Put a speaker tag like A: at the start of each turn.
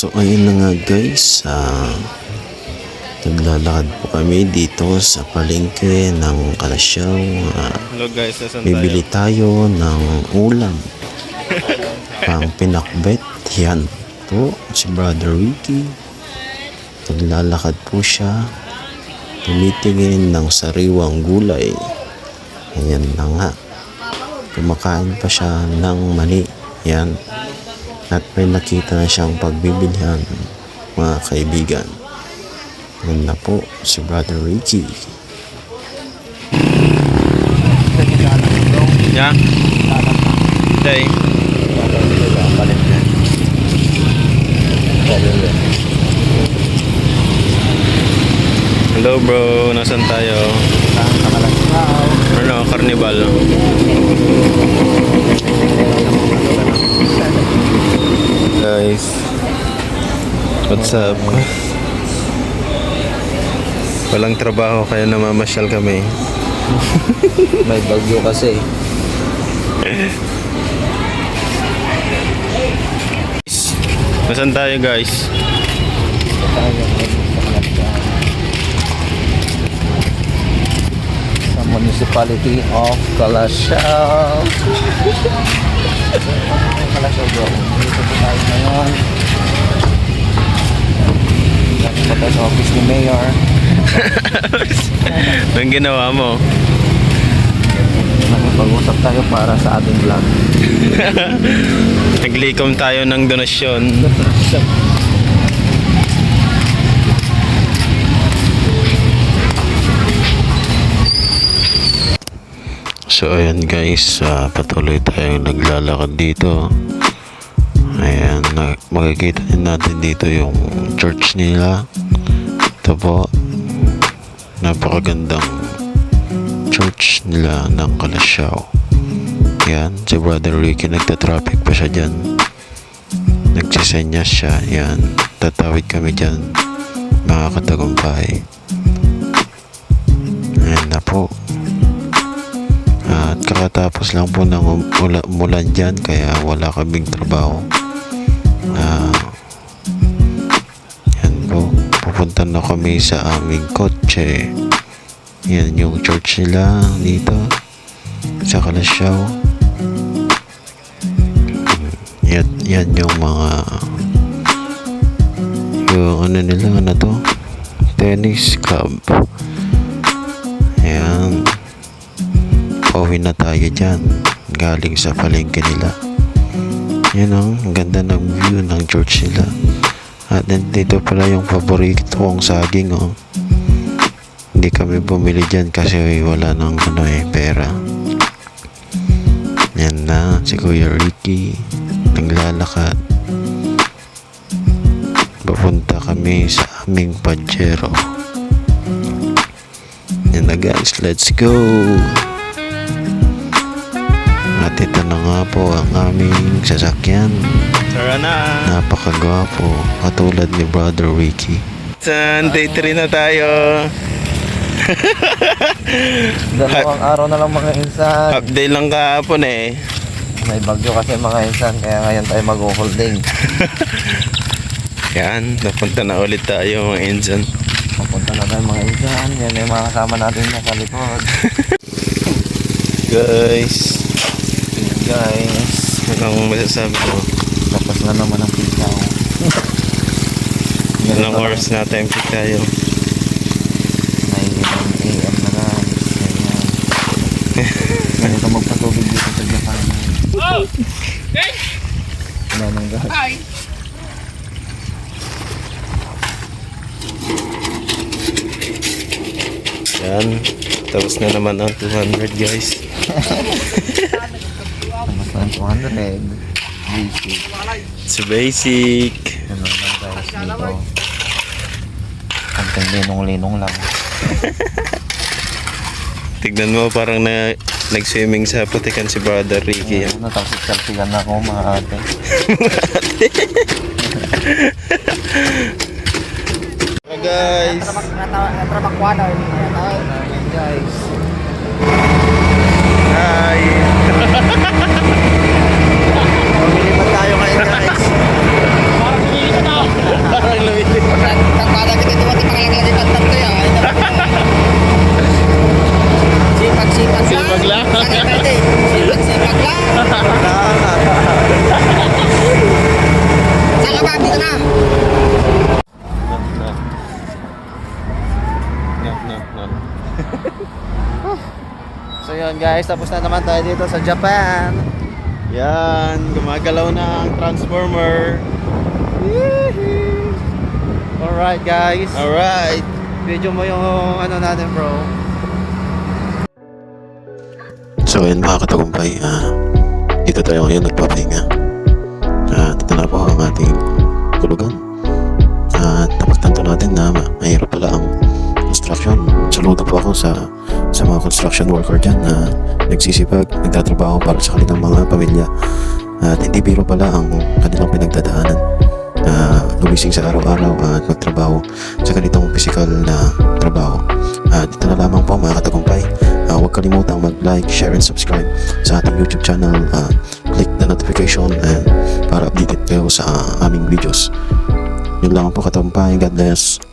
A: So ayun na nga guys, ah, naglalakad po kami dito sa palengke ng Kalasyaw. Ah,
B: Hello guys, nasan
A: bibili tayo ng ulam. Pang pinakbet, yan po, si Brother Ricky. Naglalakad po siya, tumitingin ng sariwang gulay. Ayan na nga. Kumakain pa siya ng mani. Yan. At may nakita na siyang pagbibilhan, mga kaibigan. Yan na po, si Brother Ricky.
B: Yeah? Day. Hello bro, nasan tayo? Ano, carnival. Guys, what's up? Walang trabaho kaya namamasyal kami.
C: May bagyo kasi.
B: Nasaan tayo guys?
C: Municipality of Kalasyaw. Kalasyaw bro. Dito po tayo ngayon. Pa tayo sa office ni Mayor.
B: Anong ginawa mo?
C: Nakipag-usap tayo para sa ating vlog.
B: Naglikom tayo ng donasyon.
A: So ayan guys, ah, patuloy tayong naglalakad dito. Ayan, makikita natin dito yung church nila. Ito po, napakagandang church nila ng Kalasyaw. Yan, si Brother Ricky nagta-traffic pa siya dyan. Nagsisenyas siya, yan. Tatawid kami dyan, mga katagumpay. Ayan na po. At kakatapos lang po ng um- ula- umulan dyan kaya wala kaming trabaho. Ah, yan po. Pupunta na kami sa aming kotse. Yan yung church nila dito sa Kalasyaw. Yan, yan yung mga yung ano nila ano to tennis club. Pauwi na tayo dyan. Galing sa palengke nila. Yan ang ang ganda ng view ng church nila. At dito pala yung paborito kong saging oh. Hindi kami bumili dyan kasi wala nang ano eh, pera. Yan na, si Kuya Ricky. Naglalakad. Papunta kami sa aming Pajero. Yan na guys, let's go! Nga po ang aming sasakyan.
B: Tara na!
A: Napakagwapo, katulad ni Brother Ricky.
B: San, day 3 na tayo.
C: Dalawang araw na lang mga insan.
B: Half day lang kahapon eh.
C: May bagyo kasi mga insan. Kaya ngayon tayo mag-holding.
B: Yan, napunta na ulit tayo mga insan.
C: Papunta na tayo mga insan. Yan yung mga kasama natin na sa likod.
B: Guys,
C: guys.
B: anong masasabi ko?
C: Tapos na naman ang pitaw.
B: Ilang oras na time pick tayo.
C: 9 a.m. na guys. Ganito magpatubig dito sa Japan. Oh! Wala nang gas.
B: Yan, tapos na naman ang 200 guys.
C: Tapos na ang 200. Basic.
B: It's basic.
C: Ano lang guys dito. Konting linong-linong lang.
B: Tignan mo, parang na nag-swimming sa putikan si Brother Ricky.
C: Ano, tapos selfie na ako mga ate.
B: Tara guys!
C: Ayan guys.
B: Hi!
C: Mamili pa tayo ngayon guys.
D: Tama, dito na!
B: Knock, knock. Knock, knock, knock.
C: So yun guys, tapos na naman tayo dito sa Japan.
B: Yan, gumagalaw na ang transformer.
C: Alright guys,
B: Alright.
C: video mo yung ano natin bro.
A: So ayun mga katagumpay, ah, dito tayo ngayon nagpapahinga. Construction worker dyan na nagsisipag, nagtatrabaho para sa kanilang mga pamilya. At hindi biro pala ang kanilang pinagdadaanan. na gumising sa araw-araw at magtrabaho sa ganitong physical na trabaho. At ito na lamang po mga katagumpay. Uh, huwag kalimutang mag-like, share, and subscribe sa ating YouTube channel. Uh, click the notification and para updated kayo sa aming videos. Yun lang po katagumpay. God bless.